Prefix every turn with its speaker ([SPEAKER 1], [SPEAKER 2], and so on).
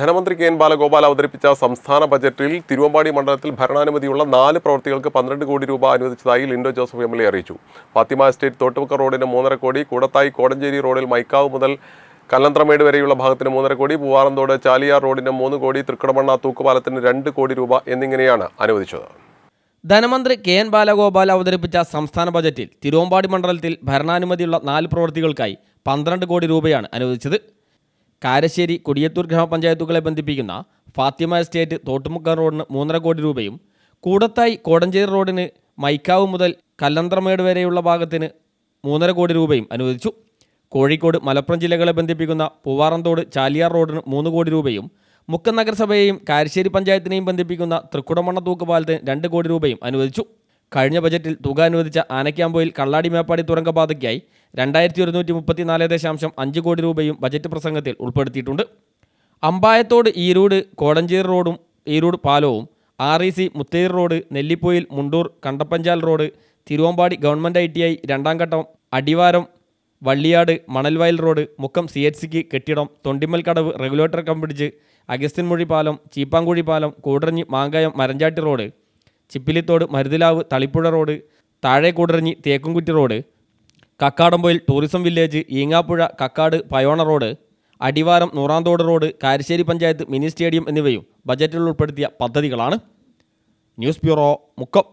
[SPEAKER 1] ധനമന്ത്രി K N Balagopal അവതരിപ്പിച്ച സംസ്ഥാന ബജറ്റിൽ തിരുവമ്പാടി മണ്ഡലത്തിൽ ഭരണാനുമതിയുള്ള നാല് പ്രവൃത്തികൾക്ക് പന്ത്രണ്ട് കോടി രൂപ അനുവദിച്ചതായി Lindo Joseph M L A അറിയിച്ചു. ഫാത്തിമ എസ്റ്റേറ്റ് തോട്ടുമുക്ക റോഡിന് മൂന്നര കോടി കൂടത്തായി കോടഞ്ചേരി റോഡിൽ മൈക്കാവ് മുതൽ കല്ലന്ത്രമേട് വരെയുള്ള ഭാഗത്തിന് മൂന്നര കോടി പൂവാറന്തോട് ചാലിയാർ റോഡിന് മൂന്ന് കോടി തൃക്കടമണ്ണ തൂക്കുപാലത്തിന് രണ്ട് കോടി രൂപ എന്നിങ്ങനെയാണ് അനുവദിച്ചത്.
[SPEAKER 2] ധനമന്ത്രി കെ എൻ ബാലഗോപാൽ അവതരിപ്പിച്ച സംസ്ഥാന ബജറ്റിൽ തിരുവമ്പാടി മണ്ഡലത്തിൽ ഭരണാനുമതിയുള്ള നാല് പ്രവൃത്തികൾക്കായി പന്ത്രണ്ട് കോടി രൂപയാണ് അനുവദിച്ചത്. കാരശ്ശേരി കൊടിയത്തൂർ ഗ്രാമപഞ്ചായത്തുകളെ ബന്ധിപ്പിക്കുന്ന ഫാത്തിമ എസ്റ്റേറ്റ് തോട്ടുമുക്ക റോഡിന് മൂന്നര കോടി രൂപയും കൂടത്തായി കോടഞ്ചേരി റോഡിന് മൈക്കാവ് മുതൽ കല്ലന്ത്രമേട് വരെയുള്ള ഭാഗത്തിന് മൂന്നര കോടി രൂപയും അനുവദിച്ചു. കോഴിക്കോട് മലപ്പുറം ജില്ലകളെ ബന്ധിപ്പിക്കുന്ന പൂവാറന്തോട് ചാലിയാർ റോഡിന് മൂന്ന് കോടി രൂപയും മുക്കം നഗരസഭയെയും കാരശ്ശേരി പഞ്ചായത്തിനെയും ബന്ധിപ്പിക്കുന്ന തൃക്കുടമണ്ണ തൂക്കുപാലത്തിന് രണ്ട് കോടി രൂപയും അനുവദിച്ചു. കഴിഞ്ഞ ബജറ്റിൽ തുക അനുവദിച്ച ആനക്കാമ്പോയിൽ കള്ളാടി മേപ്പാടി തുരങ്കപാതയ്ക്കായി രണ്ടായിരത്തി ഒരുന്നൂറ്റി മുപ്പത്തിനാല് ദശാംശം അഞ്ച് കോടി രൂപയും ബജറ്റ് പ്രസംഗത്തിൽ ഉൾപ്പെടുത്തിയിട്ടുണ്ട്. അമ്പായത്തോട് ഈരൂട് കോടഞ്ചേരി റോഡും ഈരൂട് പാലവും R E C Mutheri road Nellippoyil Mundoor Kandappanchal road Thiruvambady government I T I രണ്ടാം ഘട്ടം Adivaram Valliyad Manalvayal road Mukkam C H സിക്ക് കെട്ടിടം തൊണ്ടിമ്മൽ കടവ് റെഗുലേറ്റർ കമ്പിടിച്ച് അഗസ്ത്യൻമൊഴി പാലം ചീപ്പാങ്കുഴി പാലം കൂടറഞ്ഞി മാങ്കായം മരഞ്ചാട്ടി റോഡ് ചിപ്പിലിത്തോട് മരുതിലാവ് തളിപ്പുഴ റോഡ് താഴെ Koodaranhi Thekkumkutty road Kakkadampoyil tourism village Eengappuzha Kakkad Payona road Adivaram Noorandhode road Karassery panchayat mini stadium എന്നിവയും ബജറ്റിൽ ഉൾപ്പെടുത്തിയ പദ്ധതികളാണ്. News bureau Mukkam.